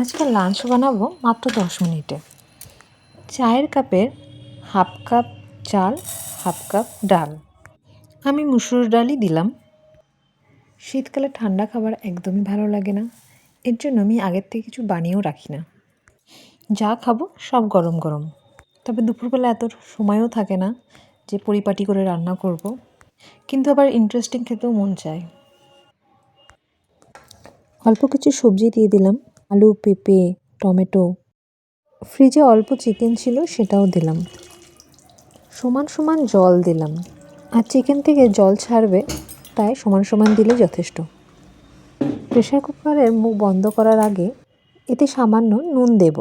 আজকে লাঞ্চ বানাবো মাত্র দশ মিনিটে। চায়ের কাপের হাফ কাপ চাল হাফ কাপ ডাল। আমি মুসুর ডালই দিলাম। শীতকালে ঠান্ডা খাবার একদমই ভালো লাগে না। এর জন্য আমি আগের থেকে কিছু বানিয়েও রাখি না। যা খাব সব গরম গরম। তবে দুপুরবেলা এত সময়ও থাকে না যে পরিপাটি করে রান্না করব। কিন্তু আবার ইন্টারেস্টিং খেতেও মন চায়। অল্প কিছু সবজি দিয়ে দিলাম, আলু, পেঁপে, টমেটো। ফ্রিজে অল্প চিকেন ছিল সেটাও দিলাম। সমান সমান জল দিলাম। আর চিকেন থেকে জল ছাড়বে, তাই সমান সমান দিলে যথেষ্ট। প্রেশার কুকারের মুখ বন্ধ করার আগে এতে সামান্য নুন দেব।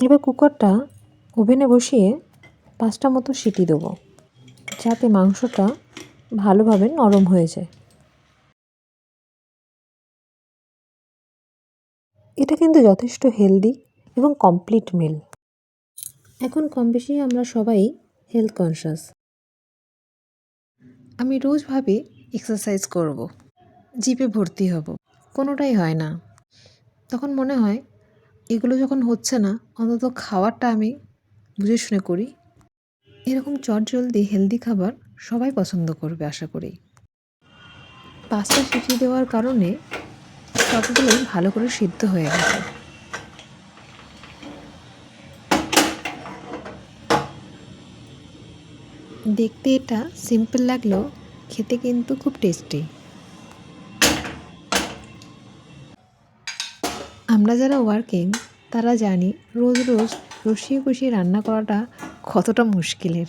এবার কুকারটা ওভেনে বসিয়ে পাঁচটা মতো সিটি দেবো, যাতে মাংসটা ভালোভাবে নরম হয়ে যায়। এটা কিন্তু যথেষ্ট হেলদি এবং কমপ্লিট মিল এখন কম বেশি আমরা সবাই হেলথ কনসাস আমি রোজ ভাবি এক্সারসাইজ করব, জিপে ভর্তি হব, কোনোটাই হয় না। তখন মনে হয়, এগুলো যখন হচ্ছে না, অন্তত খাবারটা আমি বুঝে শুনে করি। এরকম চটজলদি হেলদি খাবার সবাই পছন্দ করবে আশা করি। পাস্তা সিটি দেওয়ার কারণে সবগুলোই ভালো করে সিদ্ধ হয়ে গেছে। দেখতে এটা সিম্পল লাগলেও খেতে কিন্তু খুব টেস্টি আমরা যারা ওয়ার্কিং তারা জানি রোজ রোজ রসিয়ে কষিয়ে রান্না করাটা কতটা মুশকিলের।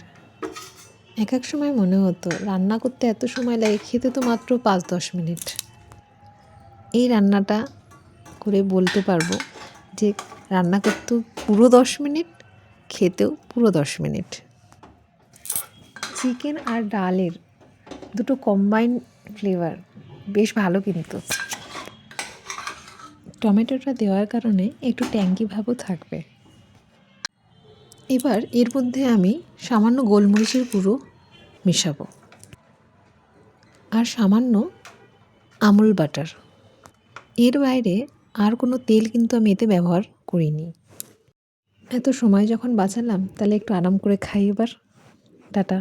এক এক সময় মনে হতো, রান্না করতে এত সময় লাগে, খেতে তো মাত্র পাঁচ দশ মিনিট। এই রান্নাটা করে বলতে পারব যে রান্না করতেও পুরো দশ মিনিট, খেতেও পুরো দশ মিনিট। চিকেন আর ডালের দুটো কম্বাইন ফ্লেভার বেশ ভালো কিন্তু। টমেটোটা দেওয়ার কারণে একটু ট্যাঙ্কি ভাবও থাকবে। এবার এর মধ্যে আমি সামান্য গোলমরিচের গুঁড়ো মেশাবো। আর সামান্য আমুল বাটার। এর বাইরে আর কোনো তেল কিন্তু আমি এতে ব্যবহার করিনি। এত সময় যখন বাঁচালাম, তাহলে একটু আরাম করে খাই এবার। টাটা।